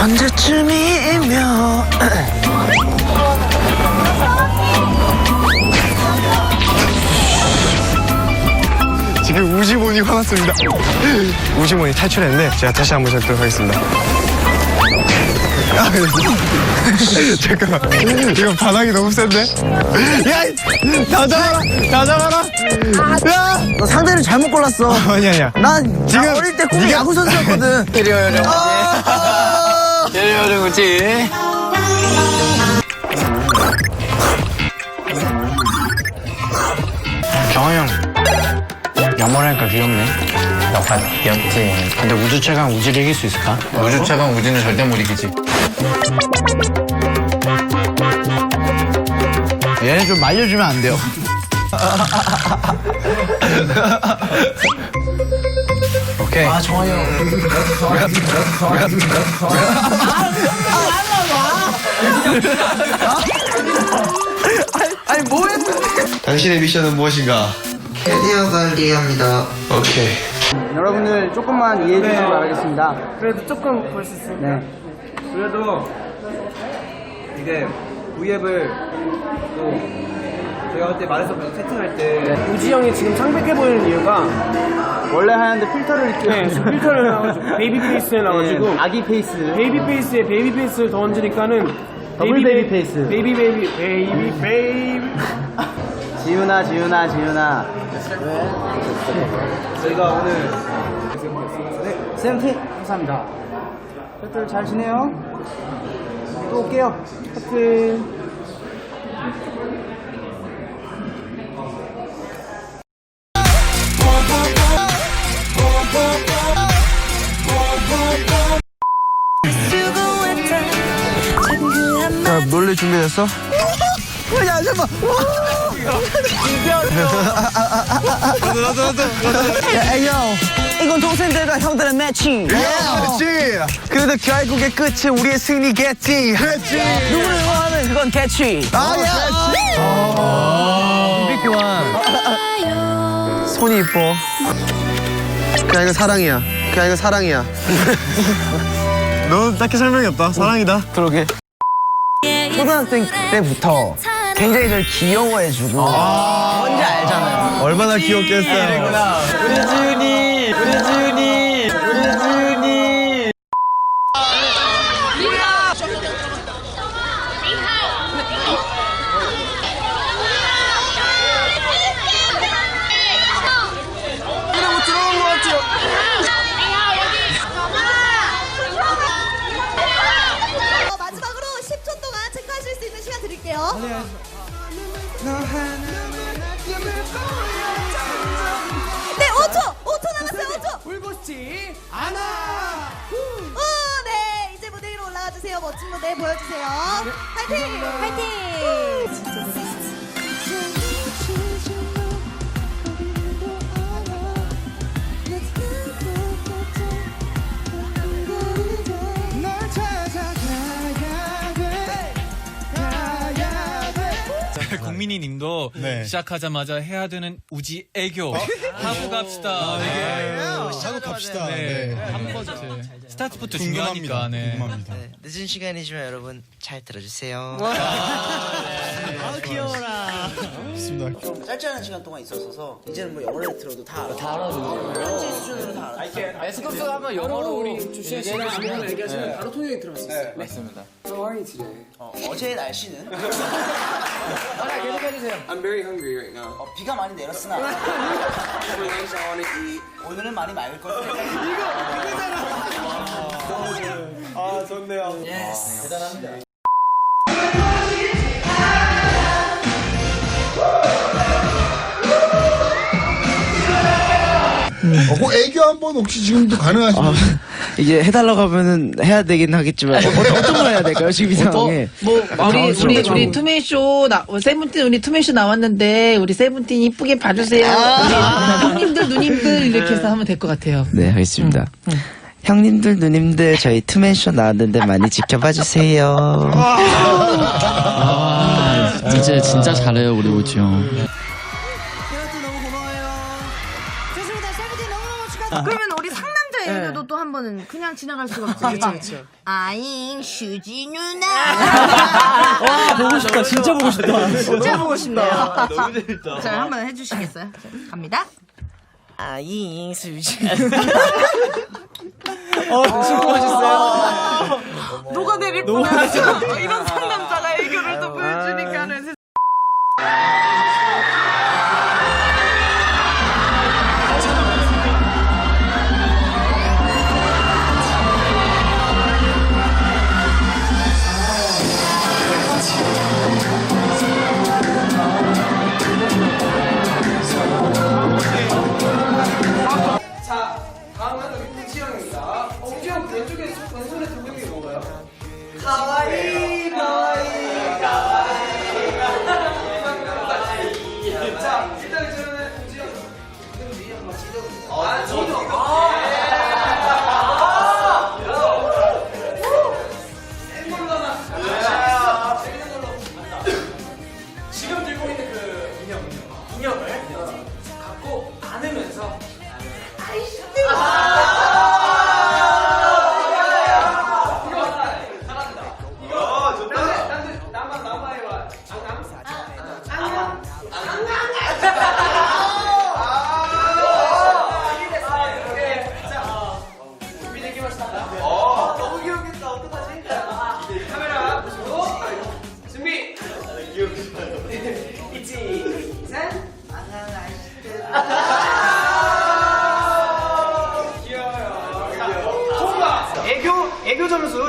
언제쯤이면 지금 우지몬이 화났습니다. 우지몬이 탈출했는데 제가 다시 한번 잡도록 하겠습니다. 아, 잠깐만. 이거 바닥이 너무 센데? 야! 이- 다 잡아라! 다 잡아라! 야! 너 상대를 잘못 골랐어. 아니, 아니야. 난 지금 나 어릴 때 꿈이 야구 선수였거든. 아! 이리오령 우지. 정화 형 야모라니까 귀엽네 너가 귀엽지 근데 우주 최강 우주를 이길 수 있을까? 우주 최강 우지는 절대 못 이기지. 얘네 좀 말려주면 안 돼요? 오케이 아 정화 형 당신의 미션은 무엇인가? 캐리어 관리합니다. 오케이. 여러분들 조금만 이해해 주시기 바라겠습니다. 그래도 조금 볼 수 있으니까. 네. 그래도 이게 V앱을 또 제가 그때 말했었거든요 세팅할 때 우지 형이 지금 창백해 보이는 이유가 원래 하얀데 필터를 이렇게 네, 지금 필터를 해놔가지고 베이비 페이스에 나와가지고 네, 아기 페이스. 베이비 페이스에 베이비 페이스를 더 얹으니까는 더블 베이비 페이스. 베이비 베이비 베이비 베이비 지훈아, 지훈아, 지훈아. 저희가 오늘 쌤피 감사합니다. 팬들 잘 지내요? 또 올게요. 하트. 자, 놀래 준비됐어? 야, 잠깐만. 야, 에이, 형. 이건 동생들과 형들의 매칭. 그렇지. 그래도 결국의 끝은 우리의 승리겠지. 그렇지. 누구를 응원하면 그건 개취. 아야. 교환. 손이 이뻐. 그냥 이거 사랑이야. 그냥 이거 사랑이야. 너 딱히 설명이 없다. 사랑이다. 그러게. 초등학생 때부터 굉장히 절 귀여워해주고 뭔지 알잖아요. 얼마나 귀엽겠어요. 우리 지훈이, 우리 지훈이, 주세요. 파이팅! 파이팅! 님도 시작하자마자 해야 되는 우지 애교 하고 갑시다. 네. 하고 갑시다. 네. 한 번째. 스타트부터 중요하니까. 네. 늦은 시간이지만 여러분 잘 들어주세요. 짧지 않은 시간 동안 있었어서 이제는 뭐 영어를 들어도 다 알아. 다 알아. 현지 수준으로 다 알아. 에스쿱스 하면 영어로 우리 주시에 질문을 얘기하시면 바로 통역이 들어갔어요. 맞습니다. 어, 어제의 날씨는 하나 계속 해주세요. I'm very hungry right now. 어, 비가 많이 내렸으나 오늘은 많이 맑을 거예요. 아, 좋네요. 어, 그 애교 한번 혹시 지금도 가능하신가요? 이제 해달라고 하면은 해야 되긴 하겠지만 어, 어떤 걸 해야 될까요 지금 이 상황에? 뭐 우리 우리 우리 투맨쇼 나 세븐틴 우리 투맨쇼 나왔는데 우리 세븐틴 이쁘게 봐주세요. 우리 형님들 누님들 이렇게 해서 하면 될 것 같아요. 네 알겠습니다. 형님들 누님들 저희 투맨쇼 나왔는데 많이 지켜봐 주세요. 진짜 진짜 잘해요 우리 우주 형 그러면 우리 상남자 애교도 또 한 번은 그냥 지나갈 수가 없지. 그쵸, 그쵸. 아잉 슈지 누나. 와, 보고 싶다. 진짜 보고 싶다. 진짜 보고 싶네요. 너무 재밌다. 자, 한번 해주시겠어요? 자, 갑니다. 아잉, 수지. 어, 수고하셨어요. 녹아내릴 뻔했어. 이런 상남자가 애교를 또 보여주니까는. 왼쪽에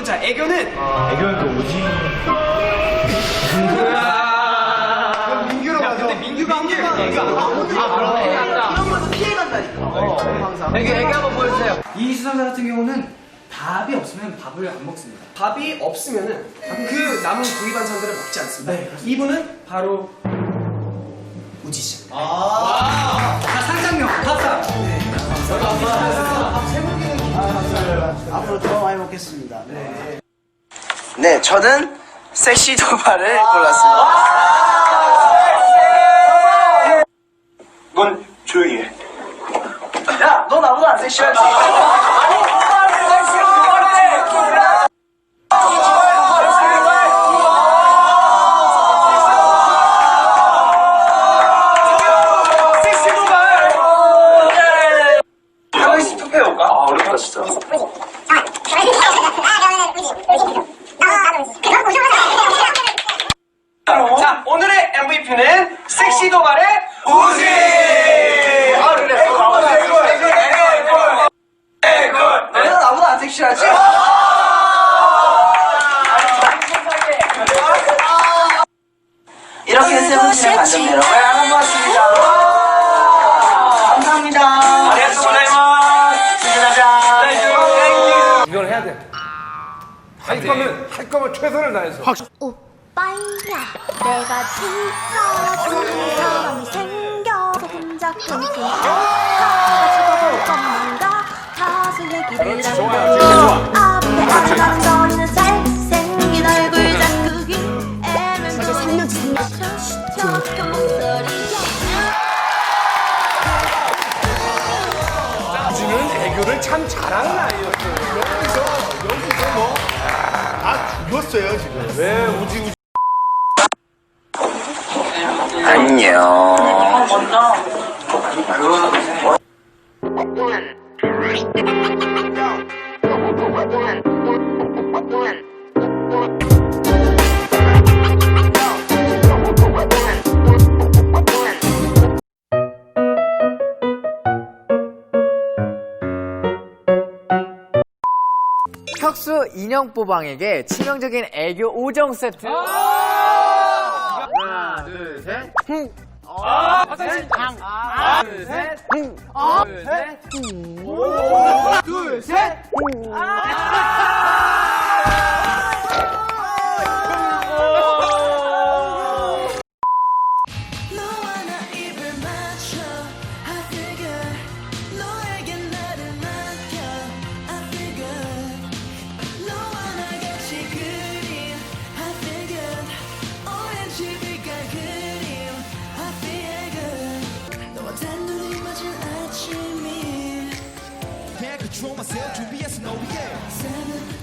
자 애교는 애교는 또 오지. 민규로 가죠. 근데 민규가 한 번만 애교 아 그러네. 이런 거는 피해 간다니까. 항상. 애교 애교 한번 보여주세요. 이 수상자 같은 경우는 밥이 없으면 밥을 안 먹습니다. 밥이 없으면은 그 남은 구이 반찬들을 먹지 않습니다. 이분은 바로 우지 씨. 자, 상상력, 밥상. 앞으로 더 많이 먹겠습니다. 네, 저는 섹시 도발을 골랐습니다. 넌 조용히 해. 야, 너 나보다 안 섹시하지? 섹시 도발! 한 번씩 투표해볼까? 아, 어렵다, 진짜. 자, 오늘의 MVP는 섹시 도발의 우지! 아, 그래. 너는 나보다 안 섹시하지? 이렇게 세븐틴의 관전 여러분 반갑습니다. 감사합니다. 이걸 해야 돼. 할 거면, 할 거면 최선을 다해서. 오빠야, 내가 진짜 좋은 사람이 생겨서 혼자 끙끙 가지고 것만 가 가수 얘기를 하고 앞에 안간거리는 잘생긴 얼굴 자꾸 귀에는 촉촉한 목소리 우지는 애교를 참 잘하는 아이였어요. 여기서, 여기서 뭐. 다 죽였어요, 지금. 왜 우지 우지. 안녕. 혁수 인형 뽀방에게 치명적인 애교 5종 세트. 하나, 둘, 셋. 흥. 화장실 방. 하나, 둘, 셋. 흥. 둘, 셋. 둘, 셋. control myself 준비했어 no yeah